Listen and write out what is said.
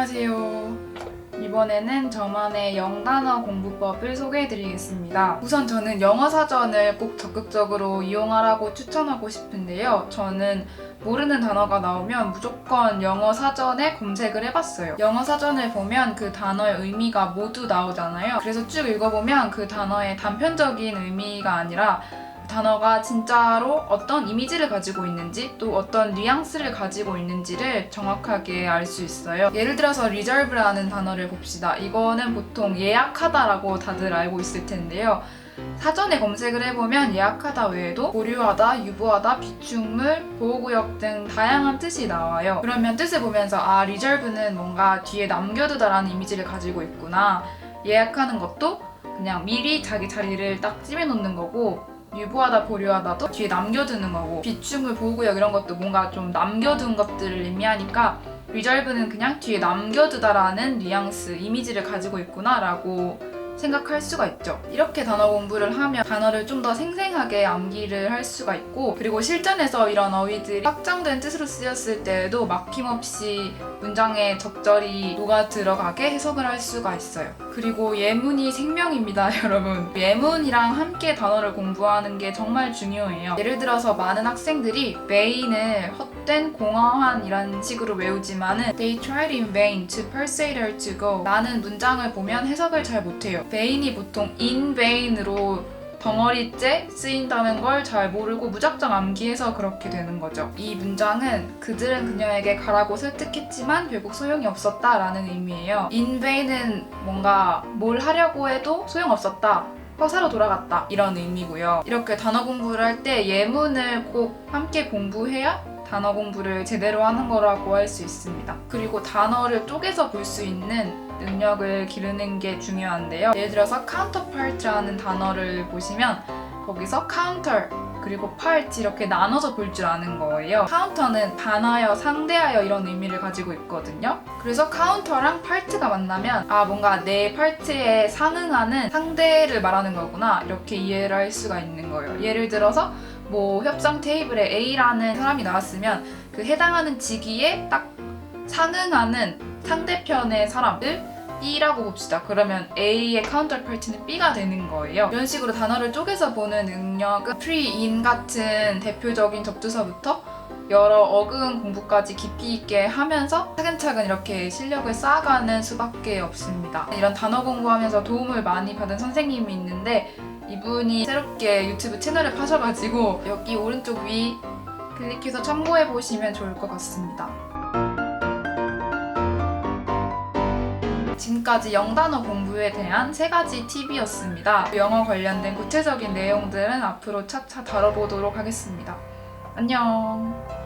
안녕하세요. 이번에는 저만의 영단어 공부법을 소개해드리겠습니다. 우선 저는 영어 사전을 꼭 적극적으로 이용하라고 추천하고 싶은데요. 저는 모르는 단어가 나오면 무조건 영어 사전에 검색을 해봤어요. 영어 사전을 보면 그 단어의 의미가 모두 나오잖아요. 그래서 쭉 읽어보면 그 단어의 단편적인 의미가 아니라 단어가 진짜로 어떤 이미지를 가지고 있는지 또 어떤 뉘앙스를 가지고 있는지를 정확하게 알 수 있어요. 예를 들어서 reserve라는 단어를 봅시다. 이거는 보통 예약하다라고 다들 알고 있을 텐데요. 사전에 검색을 해보면 예약하다 외에도 보류하다, 유보하다, 비축물, 보호구역 등 다양한 뜻이 나와요. 그러면 뜻을 보면서 아, reserve는 뭔가 뒤에 남겨두다라는 이미지를 가지고 있구나. 예약하는 것도 그냥 미리 자기 자리를 딱 찜해놓는 거고 유보하다 보류하다도 뒤에 남겨두는 거고 비축물 보호구역 이런 것도 뭔가 좀 남겨둔 것들을 의미하니까 리절브는 그냥 뒤에 남겨두다라는 뉘앙스 이미지를 가지고 있구나라고 생각할 수가 있죠. 이렇게 단어 공부를 하면 단어를 좀 더 생생하게 암기를 할 수가 있고 그리고 실전에서 이런 어휘들이 확장된 뜻으로 쓰였을 때에도 막힘없이 문장에 적절히 녹아 들어가게 해석을 할 수가 있어요. 그리고 예문이 생명입니다, 여러분. 예문이랑 함께 단어를 공부하는 게 정말 중요해요. 예를 들어서 많은 학생들이 메인을 헛 된 공허한이라는 식으로 외우지만은 They tried in vain to persuade her to go. 라는 문장을 보면 해석을 잘 못해요. vain이 보통 in vain으로 덩어리째 쓰인다는 걸 잘 모르고 무작정 암기해서 그렇게 되는 거죠. 이 문장은 그들은 그녀에게 가라고 설득했지만 결국 소용이 없었다라는 의미예요. in vain은 뭔가 뭘 하려고 해도 소용없었다. 허사로 돌아갔다 이런 의미고요. 이렇게 단어 공부를 할 때 예문을 꼭 함께 공부해야 단어 공부를 제대로 하는 거라고 할 수 있습니다. 그리고 단어를 쪼개서 볼 수 있는 능력을 기르는 게 중요한데요. 예를 들어서 counterpart라는 단어를 보시면 거기서 counter 그리고 part 이렇게 나눠서 볼 줄 아는 거예요. counter는 반하여, 상대하여 이런 의미를 가지고 있거든요. 그래서 counter랑 part가 만나면 아 뭔가 내 파트에 상응하는 상대를 말하는 거구나 이렇게 이해를 할 수가 있는 거예요. 예를 들어서 뭐 협상 테이블에 A라는 사람이 나왔으면 그 해당하는 직위에 딱 상응하는 상대편의 사람들 B라고 봅시다. 그러면 A의 카운터파트는 B가 되는 거예요. 이런 식으로 단어를 쪼개서 보는 능력은 pre, in 같은 대표적인 접두사부터 여러 어근 공부까지 깊이 있게 하면서 차근차근 이렇게 실력을 쌓아가는 수밖에 없습니다. 이런 단어 공부하면서 도움을 많이 받은 선생님이 있는데 이분이 새롭게 유튜브 채널을 파셔가지고 여기 오른쪽 위 클릭해서 참고해 보시면 좋을 것 같습니다. 지금까지 영단어 공부에 대한 세 가지 팁이었습니다. 영어 관련된 구체적인 내용들은 앞으로 차차 다뤄보도록 하겠습니다. 안녕.